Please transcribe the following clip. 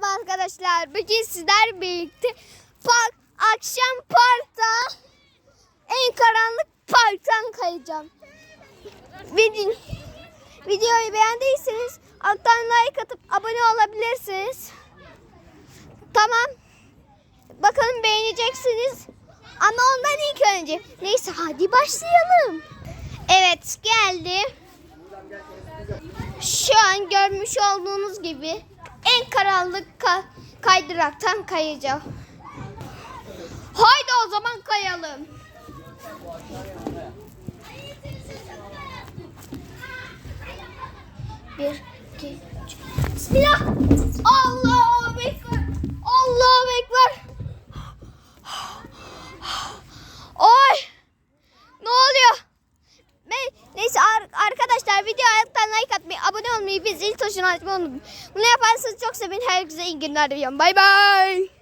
Merhaba arkadaşlar. Bugün sizler birlikte park, akşam parkta en karanlık parktan kayacağım. Video, videoyu beğendiyseniz alttan like atıp abone olabilirsiniz. Tamam. Bakalım beğeneceksiniz. Ama ondan ilk önce. Neyse hadi başlayalım. Evet geldi. Şu an görmüş olduğunuz gibi karanlık ka- kaydıraktan kayacağım. Haydi o zaman kayalım. Bir, iki, üç. Bismillah. Allahu Ekber. Allahu Ekber. Oy. Ne oluyor? Ne- Neyse ar- arkadaşlar video alttan like atmayı, abone olmayı ve zil tuşunu açmayı unutmayın. Bunu yaparsanız çok sevinirim. Herkese iyi günler diliyorum. Bay bay.